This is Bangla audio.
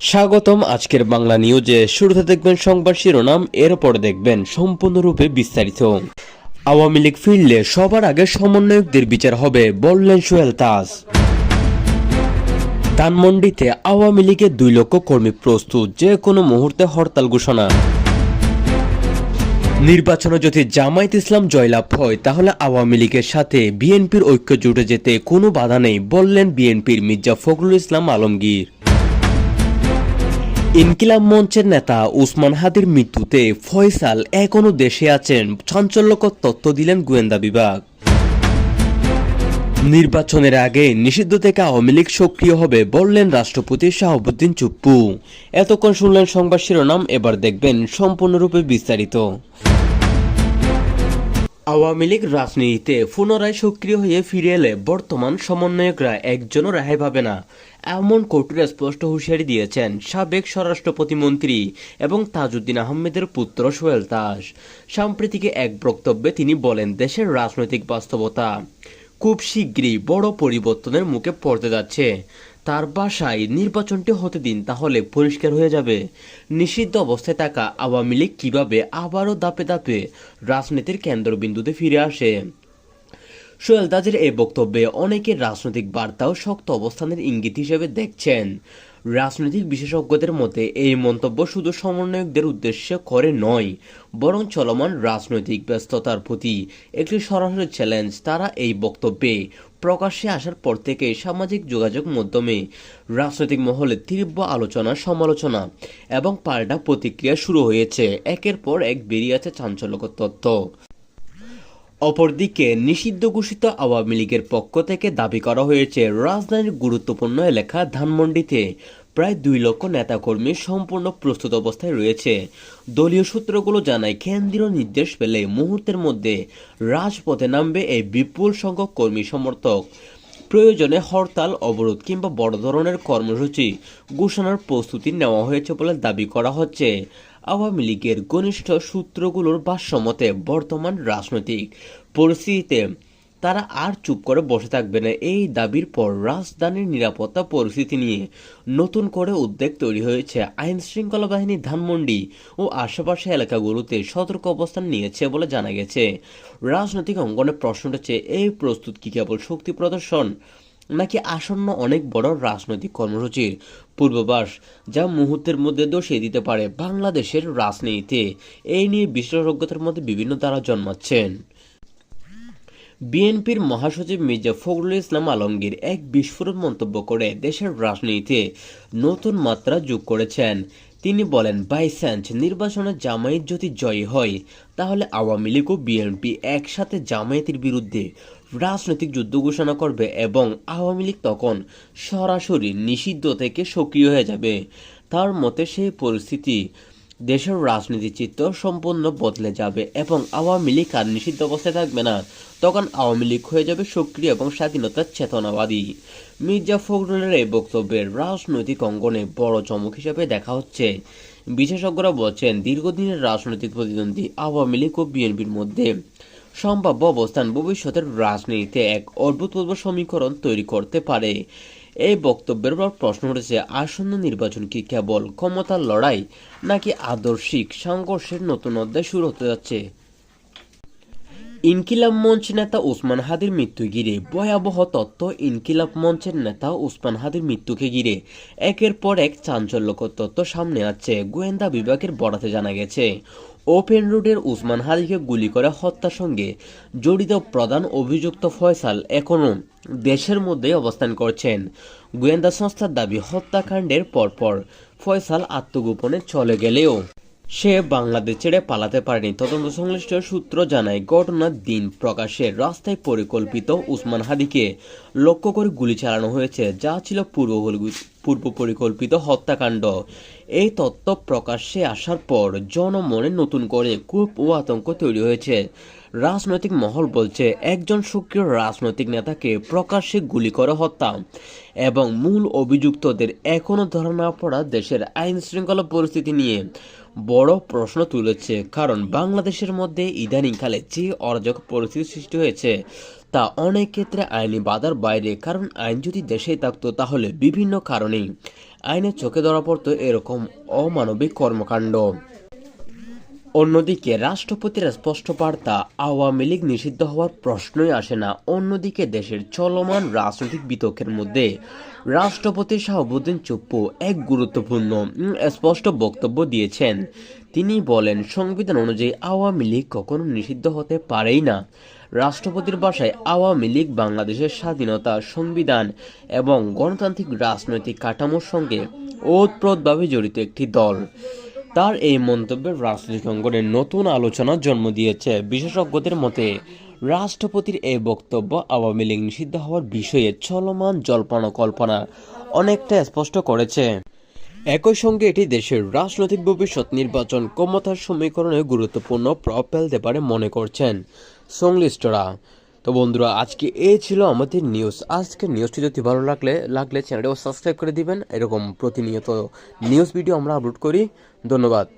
স্বাগতম আজকের বাংলা নিউজে। শুরুতে দেখবেন সংবাদ শিরোনাম, এরপর দেখবেন সম্পূর্ণরূপে বিস্তারিত। আওয়ামী লীগ ফিরলে সবার আগে সমন্বয়কদের বিচার হবে, বললেন সোহেল তাজ। ধানমন্ডিতে আওয়ামী লীগের দুই লক্ষ কর্মী প্রস্তুত, যে কোনো মুহূর্তে হরতাল ঘোষণা। নির্বাচনে যদি জামায়াত ইসলাম জয়লাভ হয়, তাহলে আওয়ামী লীগের সাথে বিএনপির ঐক্য জুটে যেতে কোনো বাধা নেই, বললেন বিএনপির মির্জা ফখরুল ইসলাম আলমগীর। ইনকিলাব মঞ্চের নেতা উসমান হাদির মৃত্যুতে ফয়সাল এখনও দেশে আছেন। চাঞ্চল্যকর তত্ত্ব দিলেন গোয়েন্দা বিভাগ। নির্বাচনের আগে নিষিদ্ধ থেকে আওয়ামী লীগ সক্রিয় হবে বললেন রাষ্ট্রপতি শাহাবুদ্দিন চুপ্পু। এতক্ষণ শুনলেন সংবাদ শিরোনাম, এবার দেখবেন সম্পূর্ণরূপে বিস্তারিত। আওয়ামী লীগ রাজনীতিতে পুনরায় সক্রিয় হয়ে ফিরে এলে বর্তমান সমন্বয়করা একজনও রেহাই পাবে না। এমন কঠোর স্পষ্ট হুঁশিয়ারি দিয়েছেন সাবেক স্বরাষ্ট্র প্রতিমন্ত্রী এবং তাজউদ্দিন আহমেদের পুত্র সোহেল দাস। সাম্প্রতিক এক বক্তব্যে তিনি বলেন, দেশের রাজনৈতিক বাস্তবতা খুব শীঘ্রই বড় পরিবর্তনের মুখে পড়তে যাচ্ছে। তার বাসায় নির্বাচনটি হতে দিন, তাহলে পরিষ্কার হয়ে যাবে। নিষিদ্ধ অবস্থায় থাকা আওয়ামী লীগ কীভাবে আবারও দাপে দাপে রাজনীতির কেন্দ্রবিন্দুতে ফিরে আসে? সোহেল দাজের এই বক্তব্যে অনেকে রাজনৈতিক বার্তা ও শক্ত অবস্থানের ইঙ্গিত হিসেবে দেখছেন। রাজনৈতিক বিশেষজ্ঞদের মতে, এই মন্তব্য শুধু সমন্বয়কদের উদ্দেশ্যে করে নয়, বরং চলমান রাজনৈতিক ব্যস্ততার প্রতি একটি সরাসরি চ্যালেঞ্জ তারা এই বক্তব্যে প্রকাশ্যে আসার পর থেকে সামাজিক যোগাযোগ মাধ্যমে রাজনৈতিক মহলে তীব্র আলোচনা, সমালোচনা এবং পাল্টা প্রতিক্রিয়া শুরু হয়েছে। একের পর এক বেরিয়ে আছে চাঞ্চল্যকর তথ্য। অপরদিকে নিষিদ্ধ ঘোষিত আওয়ামী লীগের পক্ষ থেকে দাবি করা হয়েছে, রাজধানীর গুরুত্বপূর্ণ এলাকা ধানমন্ডিতে। প্রায় দুই লক্ষ নেতাকর্মী সম্পূর্ণ প্রস্তুত অবস্থায় রয়েছে। দলীয় সূত্রগুলো জানায়, কেন্দ্রীয় নির্দেশ পেলে মুহূর্তের মধ্যে রাজপথে নামবে এই বিপুল সংখ্যক কর্মী সমর্থক। প্রয়োজনে হরতাল, অবরোধ কিংবা বড় ধরনের কর্মসূচি ঘোষণার প্রস্তুতি নেওয়া হয়েছে বলে দাবি করা হচ্ছে। আওয়ামী লীগের ঘনিষ্ঠ সূত্রগুলোর ভাষ্যমতে বর্তমান রাজনৈতিক পরিস্থিতিতে তারা আর চুপ করে বসে থাকবে না। এই দাবির পর রাজধানীর নিরাপত্তা পরিস্থিতি নিয়ে নতুন করে উদ্বেগ তৈরি হয়েছে। আইন শৃঙ্খলা বাহিনী ধানমন্ডি ও আশেপাশে এলাকাগুলোতে সতর্ক অবস্থান নিয়েছে বলে জানা গেছে। রাজনৈতিক অঙ্গনে প্রশ্ন উঠেছে, এই প্রস্তুত কি কেবল শক্তি প্রদর্শন নাকি আসন্ন অনেক বড় রাজনৈতিক কর্মসূচির পূর্বাভাস যা মুহূর্তের মধ্যে দোষিয়ে দিতে পারে বাংলাদেশের রাজনীতিতে? এই নিয়ে বিশেষজ্ঞদের মধ্যে বিভিন্ন দ্বারা জন্মাচ্ছেন। বিএনপির মহাসচিব মির্জা ফখরুল ইসলাম আলমগীর এক বিস্ফোরক মন্তব্য করে দেশের রাজনীতিতে নতুন মাত্রা যোগ করেছেন। তিনি বলেন, বাই বাইসেন্স নির্বাচনে জামায়াত যদি জয়ী হয়, তাহলে আওয়ামী লীগ ও বিএনপি একসাথে জামায়াতের বিরুদ্ধে রাজনৈতিক যুদ্ধ ঘোষণা করবে এবং আওয়ামী লীগ তখন সরাসরি নিষিদ্ধ থেকে সক্রিয় হয়ে যাবে। তার মতে, সেই পরিস্থিতি দেশের রাজনীতি চিত্র সম্পূর্ণ বদলে যাবে এবং আওয়ামী লীগ আর নিষিদ্ধ অবস্থায় থাকবে না। তখন আওয়ামী লীগ হয়ে যাবে সক্রিয় এবং স্বাধীনতার চেতনাবাদী। মির্জা ফখরুলের এই বক্তব্যের রাজনৈতিক অঙ্গনে বড় চমক হিসেবে দেখা হচ্ছে। বিশেষজ্ঞরা বলছেন, দীর্ঘদিনের রাজনৈতিক প্রতিদ্বন্দ্বী আওয়ামী লীগ ও বিএনপির মধ্যে সম্ভাব্য অবস্থান ভবিষ্যতের রাজনীতিতে এক অভূতপূর্ব সমীকরণ তৈরি করতে পারে। এই বক্তব্যের পর প্রশ্ন উঠেছে, আসন্ন নির্বাচন কি কেবল ক্ষমতার লড়াই নাকি আদর্শিক সংঘর্ষের নতুন অধ্যায় শুরু হতে যাচ্ছে? ইনকিলাব মঞ্চ নেতা উসমান হাদির মৃত্যু ঘিরে ভয়াবহ তত্ত্ব ইনকিলাব মঞ্চের নেতা উসমান হাদির মৃত্যুকে ঘিরে। একের পর এক চাঞ্চল্যকর তত্ত্ব সামনে আসছে, গোয়েন্দা বিভাগের বরাতে জানা গেছে। ওপেন রোডের উসমান হাদিকে গুলি করে হত্যার সঙ্গে জড়িত প্রধান অভিযুক্ত ফয়সাল এখনও দেশের মধ্যে অবস্থান করছেন। গোয়েন্দা সংস্থার দাবি হত্যাকাণ্ডের পরপর ফয়সাল আত্মগোপনে চলে গেলেও। সে বাংলাদেশ ছেড়ে পালাতে পারেনি। তদন্ত সংশ্লিষ্ট সূত্র জানায়, ঘটনার দিন প্রকাশ্যে রাস্তায় পরিকল্পিত উসমান হাদিকে লক্ষ্য করে গুলি চালানো হয়েছে, যা ছিল পূর্ব পূর্ব পরিকল্পিত হত্যাকাণ্ড। এই তথ্য প্রকাশ্যে আসার পর জনমনে নতুন করে কূপ ও আতঙ্ক তৈরি হয়েছে। রাজনৈতিক মহল বলছে, একজন সক্রিয় রাজনৈতিক নেতাকে প্রকাশ্যে গুলি করে হত্যা এবং মূল অভিযুক্তদের এখনও ধরা না পড়া দেশের আইন শৃঙ্খলা পরিস্থিতি নিয়ে বড় প্রশ্ন তুলেছে, কারণ বাংলাদেশের মধ্যে ইদানিংকালে যে অরাজক পরিস্থিতি সৃষ্টি হয়েছে, তা অনেক ক্ষেত্রে আইনি বাধার বাইরে। কারণ আইন যদি দেশে থাকতো, তাহলে বিভিন্ন কারণেই আইনের চোখে ধরা পড়তো এরকম অমানবিক কর্মকাণ্ড। অন্যদিকে রাষ্ট্রপতির স্পষ্ট বার্তা আওয়ামী লীগ নিষিদ্ধ হওয়ার প্রশ্নই আসে না। অন্যদিকে দেশের চলমান রাজনৈতিক বিতর্কের মধ্যে রাষ্ট্রপতি শাহাবুদ্দিন চুপ্পু এক গুরুত্বপূর্ণ স্পষ্ট বক্তব্য দিয়েছেন। তিনি বলেন, সংবিধান অনুযায়ী আওয়ামী লীগ কখনো নিষিদ্ধ হতে পারেই না। রাষ্ট্রপতির ভাষায় আওয়ামী লীগ, বাংলাদেশের স্বাধীনতা সংবিধান এবং গণতান্ত্রিক রাজনৈতিক কাঠামোর সঙ্গে ওতপ্রোতভাবে জড়িত একটি দল। তার এই মন্তব্যের রাজনৈতিক অঙ্গনে নতুন আলোচনার জন্ম দিয়েছে বিশেষজ্ঞদের মতে, রাষ্ট্রপতির এই বক্তব্য আওয়ামী লীগ নিষিদ্ধ হওয়ার বিষয়ে চলমান জল্পনা কল্পনা অনেকটা স্পষ্ট করেছে। একই সঙ্গে এটি দেশের রাজনৈতিক ভবিষ্যৎ নির্বাচন ক্ষমতার সমীকরণে গুরুত্বপূর্ণ প্রভাব ফেলতে পারে মনে করছেন সংশ্লিষ্টরা। তো বন্ধুরা, আজকে এই ছিল আমাদের নিউজ আজকে নিউজটি যদি ভালো লাগলে লাগলে চ্যানেলটাও সাবস্ক্রাইব করে দিবেন। এরকম প্রতিনিয়ত নিউজ ভিডিও আমরা আপলোড করি। ধন্যবাদ।